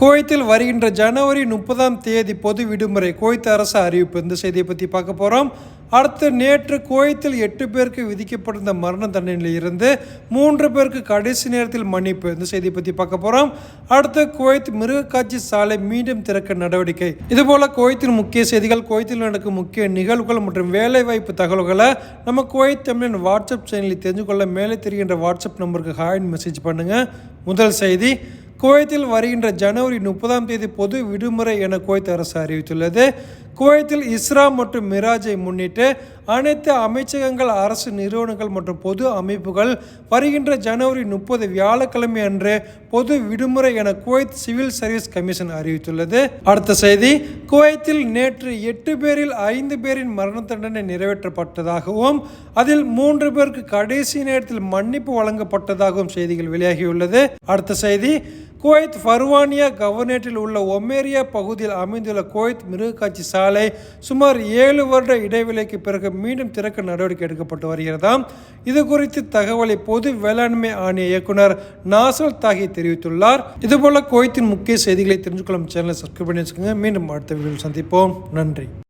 குவைத்தில் வருகின்ற ஜனவரி முப்பதாம் தேதி பொது விடுமுறை குவைத் அரசு அறிவிப்பு. இந்த செய்தியை பற்றி பார்க்க போகிறோம் அடுத்து நேற்று குவைத்தில் எட்டு பேருக்கு விதிக்கப்பட்டிருந்த மரண தண்டனையில் இருந்து மூன்று பேருக்கு கடைசி நேரத்தில் மன்னிப்பு. இந்த செய்தியை பற்றி பார்க்க போகிறோம் அடுத்து குவைத் மிருகக்காட்சி சாலை மீண்டும் திறக்க நடவடிக்கை. இதுபோல் குவைத்தின் முக்கிய செய்திகள் குவைத்தில் நடக்கும் முக்கிய நிகழ்வுகள் மற்றும் வேலைவாய்ப்பு தகவல்களை நம்ம குவைத் தமிழின் வாட்ஸ்அப் சேனலில் தெரிஞ்சு கொள்ள மேலே தெரிகின்ற வாட்ஸ்அப் நம்பருக்கு ஹாய் மெசேஜ் பண்ணுங்கள் முதல் செய்தி குவைத்தில் வருகின்ற ஜனவரி முப்பதாம் தேதி பொது விடுமுறை என குவைத் அரசு அறிவித்துள்ளது. குவைத்தில் இஸ்ரா மற்றும் மிராஜை முன்னிட்டு அனைத்து அமைச்சகங்கள் அரசு நிறுவனங்கள் மற்றும் பொது அமைப்புகள் வருகின்ற ஜனவரி முப்பது வியாழக்கிழமை அன்று பொது விடுமுறை என குவைத் சிவில் சர்வீஸ் கமிஷன் அறிவித்துள்ளது. அடுத்த செய்தி குவைத்தில் நேற்று எட்டு பேரில் ஐந்து பேரின் மரண தண்டனை நிறைவேற்றப்பட்டதாகவும் அதில் மூன்று பேருக்கு கடைசி நேரத்தில் மன்னிப்பு வழங்கப்பட்டதாகவும் செய்திகள் வெளியாகியுள்ளது. அடுத்த செய்தி குவைத் ஃபர்வானியா கவர்னேட்டில் உள்ள ஒமேரியா பகுதியில் அமைந்துள்ள குவைத் மிருகக்காட்சி சாலை சுமார் ஏழு வருட இடைவெளிக்கு பிறகு மீண்டும் திறக்க நடவடிக்கை எடுக்கப்பட்டு வருகிறதாம் இது குறித்து தகவலை பொது வேளாண்மை ஆணைய இயக்குனர் நாசல் தாகி தெரிவித்துள்ளார். இதுபோல குவைத்தின் முக்கிய செய்திகளை தெரிஞ்சுக்கொள்ளும் சேனலை சப்ஸ்கிரைப் பண்ணி வச்சுக்கோங்க மீண்டும் அடுத்த வீடியோவில் சந்திப்போம். நன்றி.